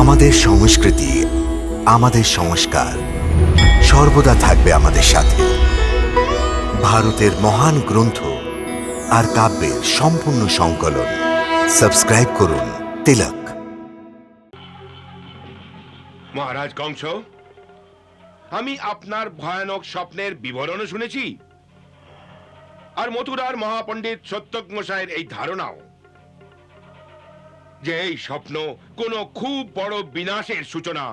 আমাদের সংস্কৃতি, আমাদের সংস্কার সর্বদা থাকবে আমাদের সাথে। ভারতের মহান গ্রন্থ আর কাব্যের সম্পূর্ণ সংকলন। সাবস্ক্রাইব করুন তিলক। মহারাজ কংস, আমি আপনার ভয়ানক স্বপ্নের বিবরণও শুনেছি। আর মথুরার মহাপণ্ডিত সত্যক মশাইয়ের এই ধারণাও। যে এই স্বপ্ন কোনো খুব বড় বিনাশের সূচনা,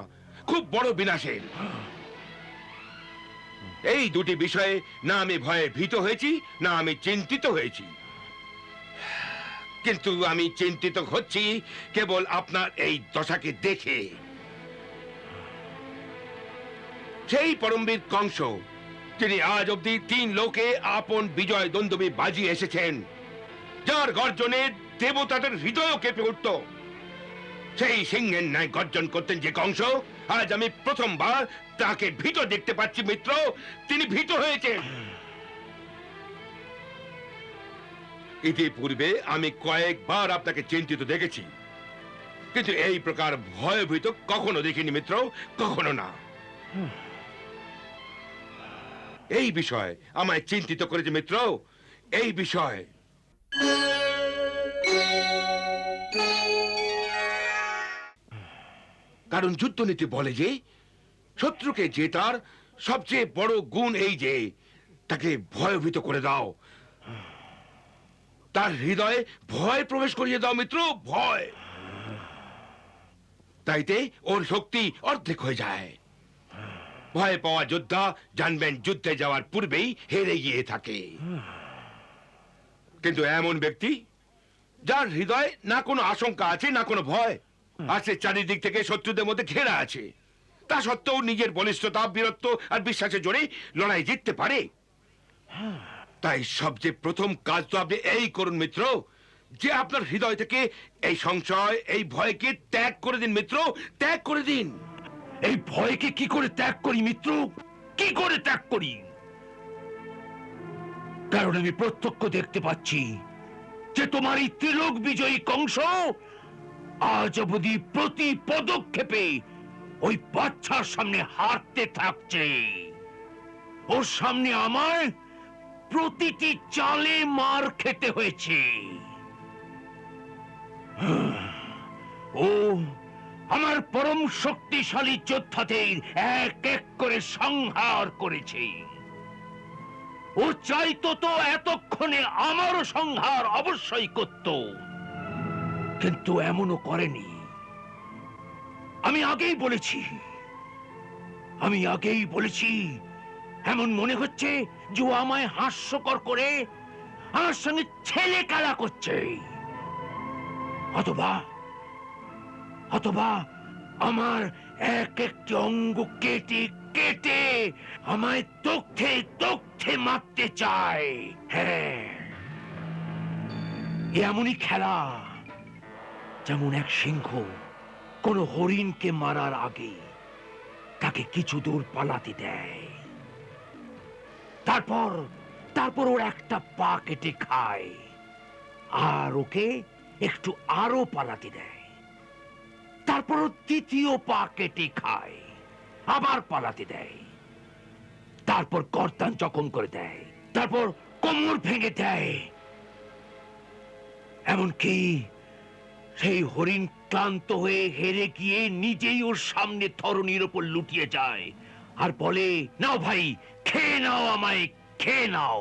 খুব বড় বিনাশের। এই দুটি বিষয়ে না আমি ভয়ে ভীত হয়েছি, না আমি চিন্তিত হয়েছি। কিন্তু আমি চিন্তিত হচ্ছি কেবল আপনার এই দশাকে দেখে। সেই পরমবীর কংস, তিনি আজ অব্দি তিন লোকে আপন বিজয় দ্বন্দ্বী বাজিয়ে এসেছেন, যার গর্জনে দেবতাদের হৃদয় কেঁপে উঠত। সেই সিংহের ন্যায় গর্জন করতেন যে কংস, আজ আমি প্রথমবার তাকে ভীত দেখতে পাচ্ছি, মিত্র। তিনি ভীত হয়েছেন। ইতিপূর্বে আমি কয়েকবার আপনাকে চিন্তিত দেখেছি। কিন্তু এই প্রকার ভয়ভীত কখনো দেখিনি, মিত্র, কখনো না। এই বিষয় আমায় চিন্তিত করেছে, মিত্র। এই বিষয় কারণ যুদ্ধনীতি বলে যে, শত্রুকে জেতার সবচেয়ে বড় গুণ এই যে, তাকে ভয়ভীত করে দাও। তার হৃদয়ে ভয় প্রবেশ করিয়ে দাও, মিত্র, ভয়। তাইতে ওর শক্তি অর্ধেক হয়ে যায়। ভয় পাওয়া যোদ্ধা জানবেন যুদ্ধে যাওয়ার পূর্বেই হেরে গিয়ে থাকে। কিন্তু এমন ব্যক্তি, যার হৃদয় না কোনো আশঙ্কা আছে, না কোনো ভয় আর সে চারিদিক থেকে শত্রুদের মধ্যে ঘেরা আছে। তা সত্ত্বেও নিজের বলিষ্ঠতা বীরত্ব আর বিশ্বাসের জোরে লড়াই জিততে পারে। তাই সবচেয়ে প্রথম কাজ তো আপনি এই করুন মিত্র। যে আপনার হৃদয় থেকে এই সংশয় এই ভয়কে ত্যাগ করে দিন মিত্র। ত্যাগ করে দিন। এই ভয়কে কি করে ত্যাগ করি মিত্র? কি করে ত্যাগ করি? কারণ আমি প্রত্যক্ষ দেখতে পাচ্ছি যে তোমার এই তিলক বিজয়ী কংস আজ অবধি প্রতি পদক্ষেপে ওই বাচ্চার সামনে হারতে থাকছে। ওর সামনে আমার প্রতিটি চালে মার খেতে হয়েছে। ও আমার পরম শক্তিশালী যোদ্ধাদের এক এক করে সংহার করেছে। ও চাইতো তো এতক্ষণে আমারও সংহার অবশ্যই করত। কিন্তু এমনও করেনি। আমি আগেই বলেছি, আমি আগেই বলেছি, এমন মনে হচ্ছে যে ও আমায় হাস্যকর করে আমার সঙ্গে ছেলে খেলা করছে। অথবা অথবা আমার এক একটি অঙ্গ কেটে কেটে আমায় তথ্যে তথ্যে মারতে চায়। হ্যাঁ এমনই খেলা। যেমন এক সিংহ, কোন হরিণকে মারার আগে তাকে কিছু দূর পালাতে দেয়। তারপর তারপর ওর একটা পা কেটে খায় আর ওকে একটু আরও পালাতে দেয়। তারপর তৃতীয় পা কেটে খায়, আবার পালাতে দেয়। তারপর কর্তান জখম করে দেয়, তারপর কোমর ভেঙে দেয়। এমনকি সেই হরিণ ক্লান্ত হয়ে হেরে গিয়ে নিজেই ওর সামনে ধরনীর ওপর লুটিয়ে যায়। আর বলে, নাও ভাই, খেয়ে নাও আমায়, খেয়ে নাও।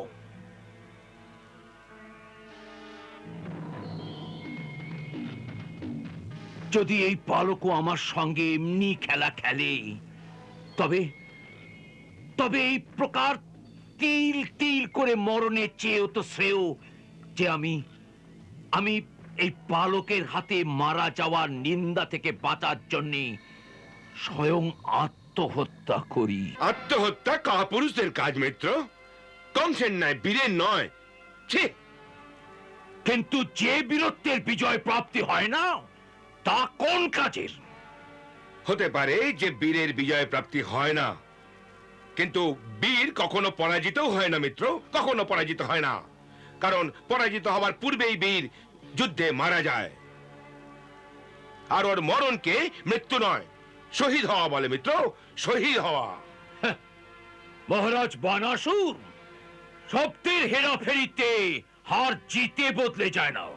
যদি এই বালকও আমার সঙ্গে এমনি খেলা খেলে, তবে তবে এই প্রকার তিল তিল করে মরণের চেয়েও তো শ্রেয় যে আমি আমি এই বালকের হাতে মারা যাওয়ার নিন্দা থেকে বাঁচার জন্য স্বয়ং আত্মহত্যা করি। আত্মহত্যা কাপুরুষদের কাজ মিত্র। কংসের নয় বীরের নয়। কিন্তু যে বীরত্বের বিজয় প্রাপ্তি হয় না তা কোন কাজের? হতে পারে যে বীরের বিজয় প্রাপ্তি হয় না। কিন্তু বীর কখনো পরাজিত হয় না মিত্র। কখনো পরাজিত হয় না। কারণ পরাজিত হবার পূর্বেই বীর যুদ্ধে মারা যায়। আর ওর মরণকে মৃত্যু নয় শহীদ হওয়া বলে মিত্র শহীদ হওয়া। মহারাজ বানাসুর শব্দের হেরাফেরিতে হার জিতে বদলে যায় না।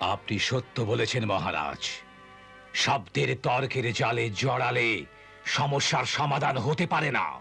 আপনি সত্য বলেছেন মহারাজ। শব্দের তর্কের জালে জড়ালে সমস্যার সমাধান হতে পারে না।